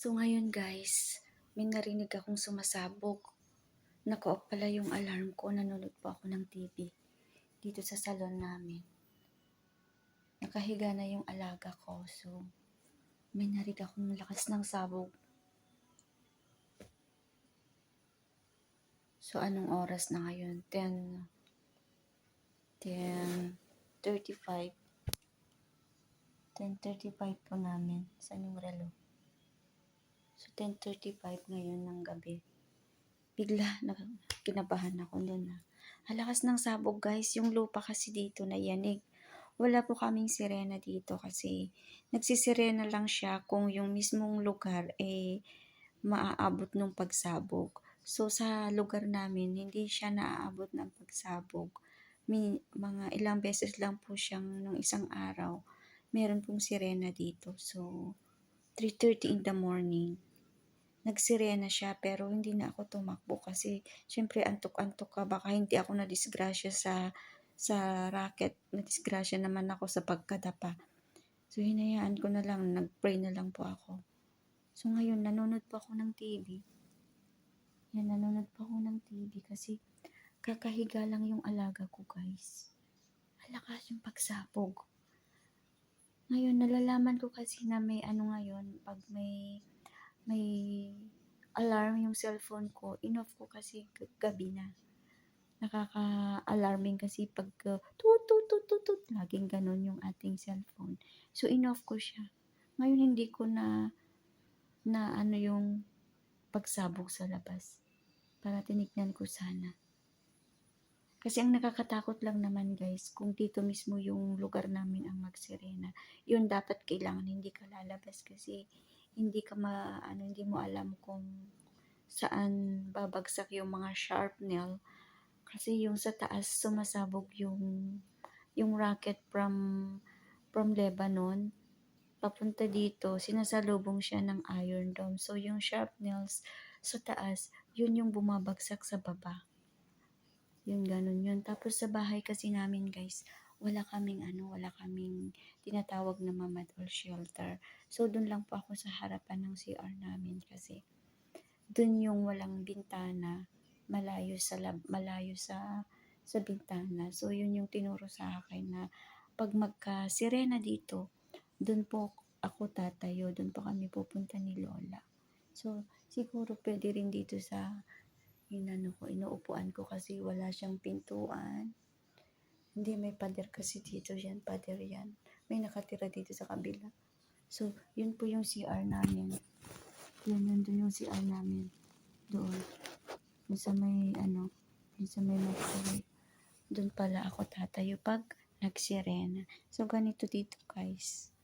So ngayon guys, may narinig akong sumasabog. Naka-off pala yung alarm ko. Nanonood po ako ng TV dito sa salon namin. Nakahiga na yung alaga ko. So, may narinig akong lakas ng sabog. So, anong oras na ngayon? 10, 10, 35. 10.35 po namin. Saan yung relo? So, 10.35 ngayon ng gabi. Bigla, na, kinabahan ako doon na. Halakas ng sabog guys. Yung lupa kasi dito na yanig. Wala po kaming sirena dito kasi nagsisirena lang siya kung yung mismong lugar eh maaabot ng pagsabog. So sa lugar namin, hindi siya naaabot ng pagsabog. May, mga ilang beses lang po siyang nung isang araw meron pong sirena dito. So, 3.30 in the morning, nagsirena siya pero hindi na ako tumakbo kasi syempre antok-antok ka. Baka hindi ako na-disgrasya sa, sa racket. Na-disgrasya naman ako sa pagkadapa. So, hinayaan ko na lang. Nag-pray na lang po ako. So, ngayon, nanonood po ako ng TV. Yan, nanonood po ako ng TV kasi kakahiga lang yung alaga ko, guys. Halakas yung pagsabog. Ngayon, nalalaman ko kasi na may ano ngayon, pag may alarm yung cellphone ko, in-off ko kasi gabi na. Nakaka-alarming kasi pag uh, tut tut tut tut tut, laging ganun yung ating cellphone. So, in-off ko siya. Ngayon, hindi ko na na ano yung pagsabog sa labas. Para tinignan ko sana. Kasi ang nakakatakot lang naman guys, kung dito mismo yung lugar namin ang magsirena, yun dapat kailangan hindi ka lalabas kasi hindi ka ma, ano, hindi mo alam kung saan babagsak yung mga sharp nail. Kasi yung sa taas sumasabog yung yung rocket from from Lebanon papunta dito, sinasalubong siya ng Iron Dome. So yung sharp nails sa taas, yun yung bumabagsak sa baba. Yun, ganun yun. Tapos sa bahay kasi namin, guys, wala kaming ano, wala kaming tinatawag na mamad or shelter. So, dun lang po ako sa harapan ng CR namin kasi dun yung walang bintana, malayo sa lab, malayo sa sa bintana. So, yun yung tinuro sa akin na pag magka-sirena dito, dun po ako tatayo, dun po kami pupunta ni Lola. So, siguro pwede rin dito sa inano ko, inuupuan ko kasi wala siyang pintuan. Hindi, may pader kasi dito yan, pader yan. May nakatira dito sa kabila. So, yun po yung CR namin. Yun, nandun yung CR namin. Doon. Doon sa may, ano, doon sa may microwave. Doon pala ako tatayo pag nagsirena. So, ganito dito, guys.